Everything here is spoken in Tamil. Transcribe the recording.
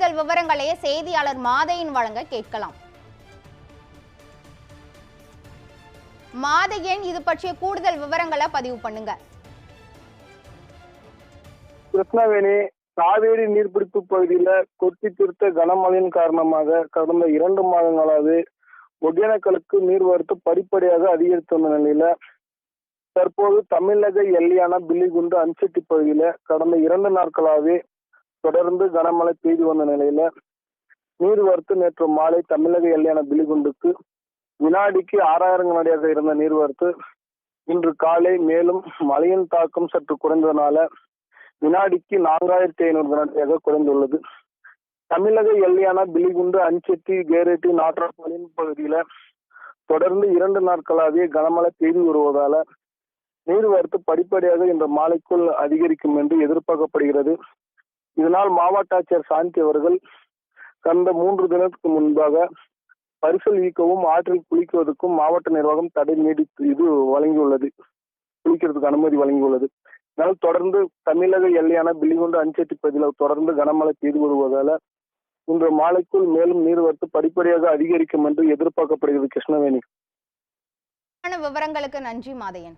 கூடுதல் விவரங்களை செய்தியாளர் மாதையின் வழங்க கேட்கலாம். மாதையன் இது பற்றிய கூடுதல் விவரங்களை பதிவு பண்ணுங்க. கிருஷ்ணவேணி காவேரி நீர்பிடிப்பு பகுதியில கொட்டி திருத்த கனமழையின் காரணமாக கடந்த இரண்டு மாதங்களாவது ஒகேனக்கலுக்கு நீர்வரத்து படிப்படியாக அதிகரித்து வந்த நிலையில தற்போது தமிழக எல்லையான பில்லிகுண்டு அன்செட்டி பகுதியில கடந்த இரண்டு நாட்களாகவே தொடர்ந்து கனமழை பெய்து வந்த நிலையில நீர்வரத்து நேற்று மாலை தமிழக எல்லையான பிலிகுண்டுக்கு வினாடிக்கு ஆறாயிரம் கனடியாக இருந்த நீர்வரத்து இன்று காலை மேலும் மழையின் தாக்கம் சற்று குறைந்ததனால வினாடிக்கு நான்காயிரத்தி ஐநூறு கனடியாக குறைந்துள்ளது. தமிழக எல்லையான பிலிகுண்டு அஞ்செட்டி கேரட்டி நாற்றப்பாளையம் பகுதியில தொடர்ந்து இரண்டு நாட்களாகவே கனமழை பெய்து வருவதால நீர்வரத்து படிப்படியாக இந்த மாலைக்குள் அதிகரிக்கும் என்று எதிர்பார்க்கப்படுகிறது. இதனால் மாவட்ட ஆட்சியர் சாந்தி அவர்கள் கடந்த மூன்று தினத்துக்கு முன்பாக பரிசல் ஈக்கவும் ஆற்றில் குளிக்குவதற்கும் மாவட்ட நிர்வாகம் தடை நீடித்து இது வழங்கியுள்ளது. குளிக்கிறதுக்கு அனுமதி வழங்கியுள்ளது. இதனால் தொடர்ந்து தமிழக எல்லையான பில்லிகுண்டு அஞ்செட்டி பகுதியில் தொடர்ந்து கனமழை பெய்து வருவதால் இன்று மாலைக்குள் மேலும் நீர்வரத்து படிப்படியாக அதிகரிக்கும் என்று எதிர்பார்க்கப்படுகிறது கிருஷ்ணவேணி. விவரங்களுக்கு நன்றி மாதையன்.